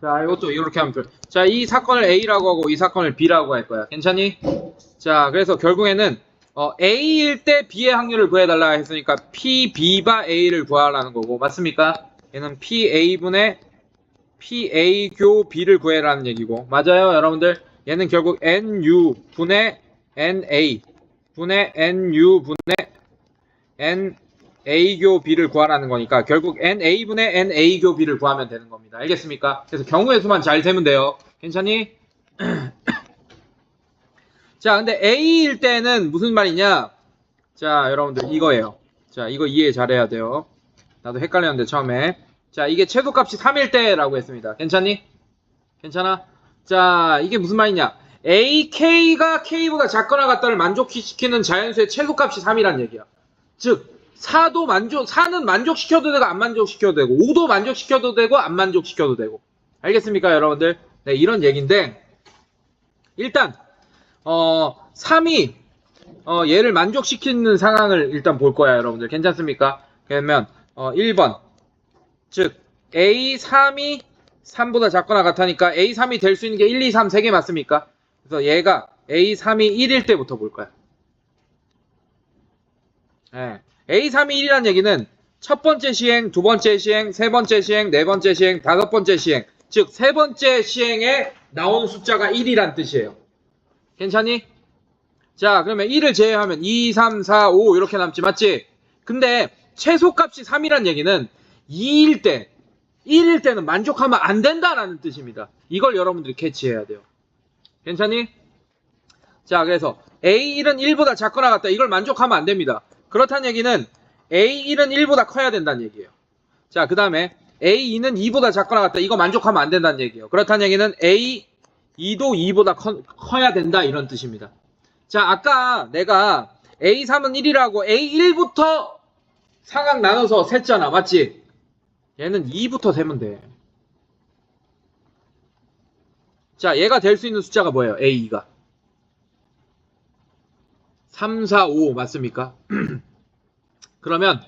자, 이것도 이렇게 하면 돼. 자, 이 사건을 A라고 하고 이 사건을 B라고 할 거야. 괜찮니? 자, 그래서 결국에는 어, A일 때 B의 확률을 구해달라 했으니까 P, B바 A를 구하라는 거고 맞습니까? 얘는 P, A분의 P, A 교 B를 구해라는 얘기고 맞아요, 여러분들? 얘는 결국 N, U 분의 N, A 분의 N, U 분의 N, A교 B를 구하라는 거니까 결국 NA분의 NA교 B를 구하면 되는 겁니다. 알겠습니까? 그래서 경우의 수만 잘 세면 돼요. 괜찮니? 자, 근데 A일 때는 무슨 말이냐? 자, 여러분들 이거예요. 자, 이거 이해 잘해야 돼요. 나도 헷갈렸는데 처음에. 자, 이게 최소값이 3일 때라고 했습니다. 괜찮니? 괜찮아? 자, 이게 무슨 말이냐? AK가 K보다 작거나 같다를 만족시키는 자연수의 최소값이 3이란 얘기야. 즉, 4도 만족, 4는 만족시켜도 되고 안 만족시켜도 되고 5도 만족시켜도 되고 안 만족시켜도 되고 알겠습니까 여러분들? 네, 이런 얘기인데 일단 어, 3이 어, 얘를 만족시키는 상황을 일단 볼 거야 여러분들 괜찮습니까? 그러면 어, 1번 즉 A3이 3보다 작거나 같으니까 A3이 될 수 있는 게 1, 2, 3 세 개 맞습니까? 그래서 얘가 A3이 1일 때부터 볼 거야. 예. 네. A321이란 얘기는 첫 번째 시행, 두 번째 시행, 세 번째 시행, 네 번째 시행, 다섯 번째 시행. 즉, 세 번째 시행에 나온 숫자가 1이란 뜻이에요. 괜찮니? 자, 그러면 1을 제외하면 2, 3, 4, 5 이렇게 남지, 맞지? 근데 최소값이 3이란 얘기는 2일 때, 1일 때는 만족하면 안 된다라는 뜻입니다. 이걸 여러분들이 캐치해야 돼요. 괜찮니? 자, 그래서 A1은 1보다 작거나 같다. 이걸 만족하면 안 됩니다. 그렇다는 얘기는 A1은 1보다 커야 된다는 얘기예요. 자, 그 다음에 A2는 2보다 작거나 같다. 이거 만족하면 안 된다는 얘기예요. 그렇다는 얘기는 A2도 2보다 커, 커야 된다. 이런 뜻입니다. 자, 아까 내가 A3은 1이라고 A1부터 상황 나눠서 셌잖아. 맞지? 얘는 2부터 세면 돼. 자, 얘가 될 수 있는 숫자가 뭐예요? A2가. 3, 4, 5 맞습니까? 그러면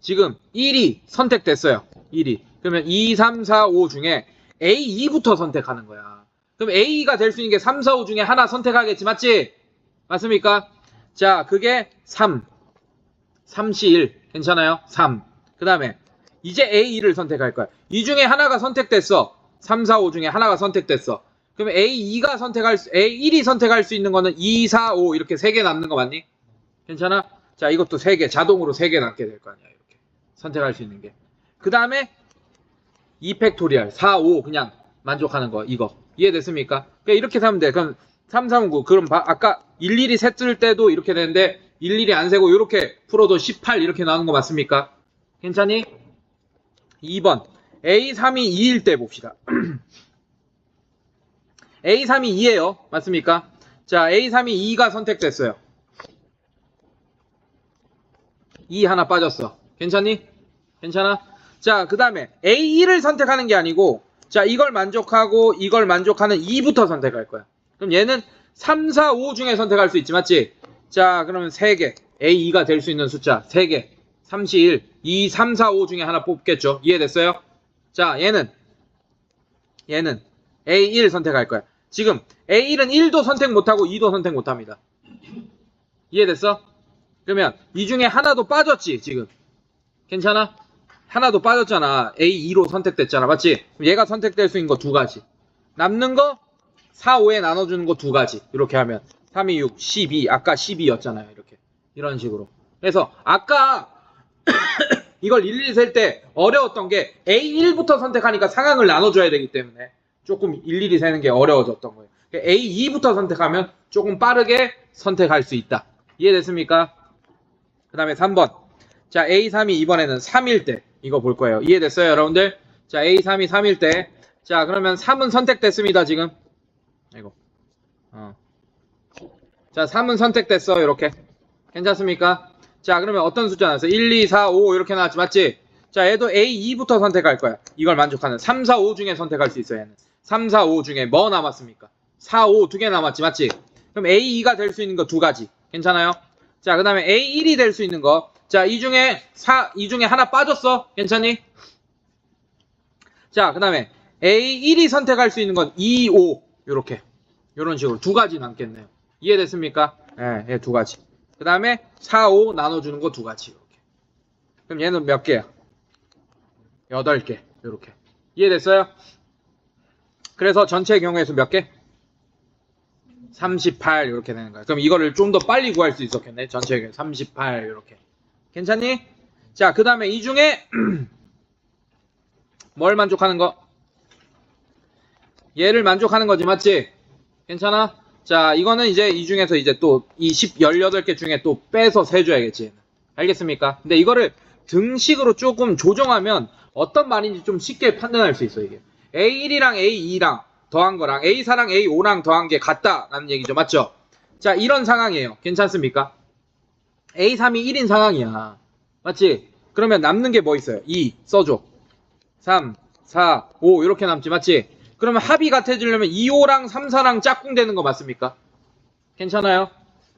지금 1이 선택됐어요. 1이. 그러면 2, 3, 4, 5 중에 A2부터 선택하는 거야. 그럼 A가 될 수 있는 게 3, 4, 5 중에 하나 선택하겠지. 맞지? 맞습니까? 자, 그게 3. 3시 1. 괜찮아요? 3. 그 다음에 이제 A2를 선택할 거야. 이 중에 하나가 선택됐어. 3, 4, 5 중에 하나가 선택됐어. 그럼 A2가 선택할 수, A1이 선택할 수 있는 거는 2, 4, 5 이렇게 3개 남는 거 맞니? 괜찮아? 자, 이것도 3개, 자동으로 3개 남게 될 거 아니야, 이렇게. 선택할 수 있는 게. 그 다음에 2 팩토리얼, 4, 5 그냥 만족하는 거, 이거. 이해됐습니까? 그러니까 이렇게 하면 돼. 그럼 3, 3, 9. 그럼 바- 아까 일일이 셌을 때도 이렇게 되는데 일일이 안 세고 이렇게 풀어도 18 이렇게 나오는 거 맞습니까? 괜찮니? 2번. A3이 2일 때 봅시다. A3이 2예요. 맞습니까? 자, A3이 2가 선택됐어요. 2 하나 빠졌어. 괜찮니? 괜찮아? 자, 그 다음에 A1을 선택하는 게 아니고, 자, 이걸 만족하고 이걸 만족하는 2부터 선택할 거야. 그럼 얘는 3, 4, 5 중에 선택할 수 있지, 맞지? 자, 그러면 3개. A2가 될 수 있는 숫자 3개. 31, 2, 3, 4, 5 중에 하나 뽑겠죠. 이해됐어요? 자, 얘는 얘는 A1 선택할 거야. 지금 A1은 1도 선택 못하고 2도 선택 못합니다. 이해됐어? 그러면 이 중에 하나도 빠졌지 지금. 괜찮아? 하나도 빠졌잖아. A2로 선택됐잖아. 맞지? 얘가 선택될 수 있는 거 두 가지. 남는 거 4, 5에 나눠주는 거 두 가지. 이렇게 하면 3, 2, 6, 12. 아까 12였잖아요. 이렇게. 이런 식으로. 그래서 아까 이걸 일일이 셀 때 어려웠던 게 A1부터 선택하니까 상황을 나눠줘야 되기 때문에 조금 일일이 세는 게 어려워졌던 거예요. A2부터 선택하면 조금 빠르게 선택할 수 있다. 이해됐습니까? 그 다음에 3번. 자, A3이 이번에는 3일 때 이거 볼 거예요. 이해됐어요, 여러분들? 자, A3이 3일 때. 자, 그러면 3은 선택됐습니다, 지금. 이거. 어. 자, 3은 선택됐어, 이렇게. 괜찮습니까? 자, 그러면 어떤 숫자 나왔어? 1, 2, 4, 5 이렇게 나왔지, 맞지? 자, 얘도 A2부터 선택할 거야. 이걸 만족하는. 3, 4, 5 중에 선택할 수 있어, 얘는. 3, 4, 5 중에 뭐 남았습니까? 4, 5 두 개 남았지, 맞지? 그럼 A2가 될 수 있는 거 두 가지. 괜찮아요? 자, 그 다음에 A1이 될 수 있는 거. 자, 이 중에 4, 이 중에 하나 빠졌어. 괜찮니? 자, 그 다음에 A1이 선택할 수 있는 건 2, 5 요렇게 요런 식으로 두 가지 남겠네요. 이해됐습니까? 예, 예, 두 가지. 그 다음에 4, 5 나눠주는 거 두 가지 이렇게. 그럼 얘는 몇 개야? 8개 요렇게. 이해됐어요? 그래서 전체 경우의 수 몇 개? 38 이렇게 되는 거야. 그럼 이거를 좀 더 빨리 구할 수 있었겠네. 전체 경우 38 이렇게. 괜찮니? 자, 그 다음에 이 중에 뭘 만족하는 거? 얘를 만족하는 거지, 맞지? 괜찮아? 자, 이거는 이제 이 중에서 이제 또 이 10, 18개 중에 또 빼서 세줘야겠지. 알겠습니까? 근데 이거를 등식으로 조금 조정하면 어떤 말인지 좀 쉽게 판단할 수 있어, 이게. A1이랑 A2랑 더한 거랑 A4랑 A5랑 더한 게 같다라는 얘기죠. 맞죠? 자, 이런 상황이에요. 괜찮습니까? A3이 1인 상황이야. 맞지? 그러면 남는 게 뭐 있어요? 2 써줘. 3, 4, 5 이렇게 남지 맞지? 그러면 합이 같아지려면 2, 5랑 3, 4랑 짝꿍 되는 거 맞습니까? 괜찮아요?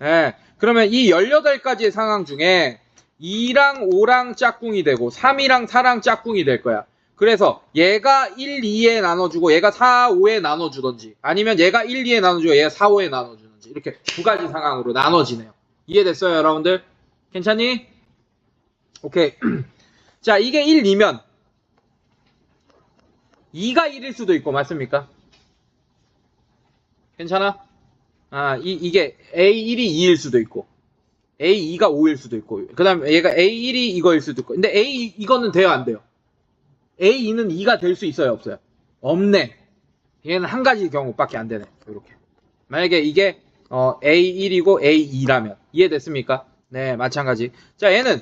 예. 그러면 이 18가지의 상황 중에 2랑 5랑 짝꿍이 되고 3이랑 4랑 짝꿍이 될 거야. 그래서 얘가 1, 2에 나눠주고 얘가 4, 5에 나눠주던지 아니면 얘가 1, 2에 나눠주고 얘가 4, 5에 나눠주는지 이렇게 두 가지 상황으로 나눠지네요. 이해됐어요, 여러분들? 괜찮니? 오케이. 자, 이게 1, 2면 2가 1일 수도 있고 맞습니까? 괜찮아? 아, 이, 이게 A1이 2일 수도 있고 A2가 5일 수도 있고 그 다음에 얘가 A1이 이거일 수도 있고 근데 A 이거는 돼요 안 돼요? A2는 2가 될 수 있어요 없어요? 없네. 얘는 한 가지 경우밖에 안 되네 이렇게. 만약에 이게 어, A1이고 A2라면. 이해됐습니까? 네 마찬가지. 자 얘는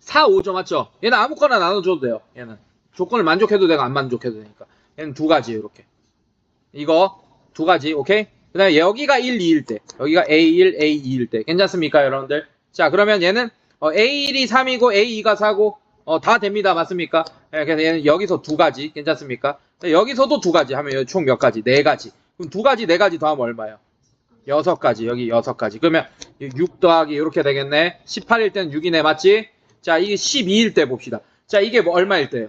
4, 5죠 맞죠? 얘는 아무거나 나눠줘도 돼요 얘는. 조건을 만족해도 되고 안 만족해도 되니까. 얘는 두 가지 이렇게. 이거 두 가지 오케이? 그 다음에 여기가 1, 2일 때. 여기가 A1, A2일 때. 괜찮습니까 여러분들? 자 그러면 얘는 어, A1이 3이고 A2가 4고 어, 다 됩니다. 맞습니까? 예, 그래서 얘는 여기서 두 가지. 괜찮습니까? 자, 여기서도 두 가지 하면 총 몇 가지? 네 가지. 그럼 두 가지 네 가지 더하면 얼마예요? 여섯 가지. 여기 여섯 가지. 그러면 6 더하기 이렇게 되겠네. 18일 때는 6이네. 맞지? 자 이게 12일 때 봅시다. 자 이게 뭐 얼마일 때예요?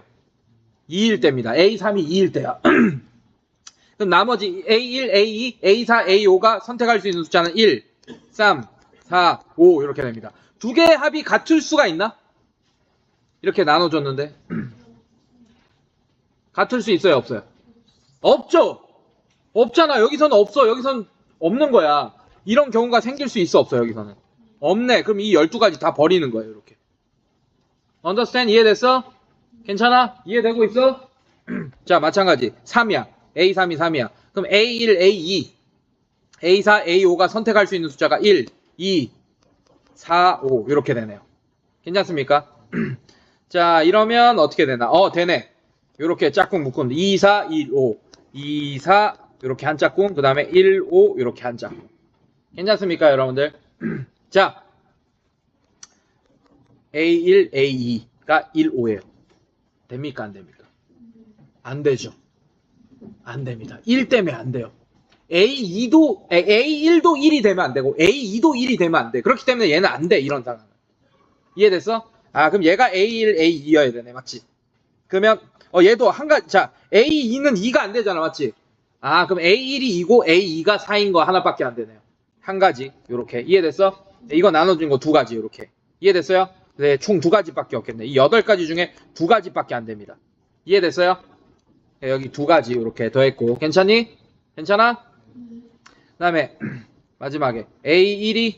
2일 때입니다. A3이 2일 때야. 그럼 나머지 A1, A2, A4, A5가 선택할 수 있는 숫자는 1, 3, 4, 5 이렇게 됩니다. 두 개의 합이 같을 수가 있나? 이렇게 나눠줬는데 같을 수 있어요, 없어요? 없죠. 없잖아. 여기서는 없어. 여기서는 없는 거야. 이런 경우가 생길 수 있어, 없어 여기서는. 없네. 그럼 이 12가지 다 버리는 거예요, 이렇게. understand 이해됐어? 괜찮아? 이해되고 있어? 자, 마찬가지. 3이야. A3이 3이야. 그럼 A1, A2, A4, A5가 선택할 수 있는 숫자가 1, 2, 4, 5 이렇게 되네요. 괜찮습니까? 자, 이러면 어떻게 되나? 어, 되네. 이렇게 짝꿍 묶으면 2, 4, 1, 5, 2, 4 이렇게 한 짝꿍, 그 다음에 1, 5 이렇게 한 짝꿍. 괜찮습니까, 여러분들? 자, A1, A2가 1, 5예요. 됩니까 안 됩니까? 안 되죠. 안 됩니다. 1 때문에 안 돼요. A2도 A1도 1이 되면 안 되고 A2도 1이 되면 안 돼. 그렇기 때문에 얘는 안 돼. 이런 상황은. 이해됐어? 아, 그럼 얘가 A1, A2여야 되네. 맞지? 그러면 어 얘도 한 가지 자, A2는 2가 안 되잖아. 맞지? 아, 그럼 A1이 2고 A2가 4인 거 하나밖에 안 되네요. 한 가지. 요렇게. 이해됐어? 이거 나눠준 거 두 가지. 요렇게. 이해됐어요? 네, 총 두 가지밖에 없겠네. 이 여덟 가지 중에 두 가지밖에 안 됩니다. 이해됐어요? 네, 여기 두 가지 이렇게 더했고 괜찮니? 괜찮아? 그다음에 마지막에 A1이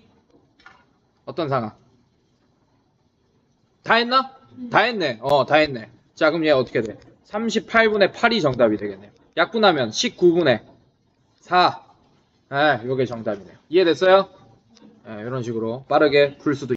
어떤 상황? 다 했나? 다 했네. 어, 다 했네. 자, 그럼 얘 어떻게 돼? 38분의 8이 정답이 되겠네요. 약분하면 19분의 4. 네, 이게 정답이네요. 이해됐어요? 네, 이런 식으로 빠르게 풀 수도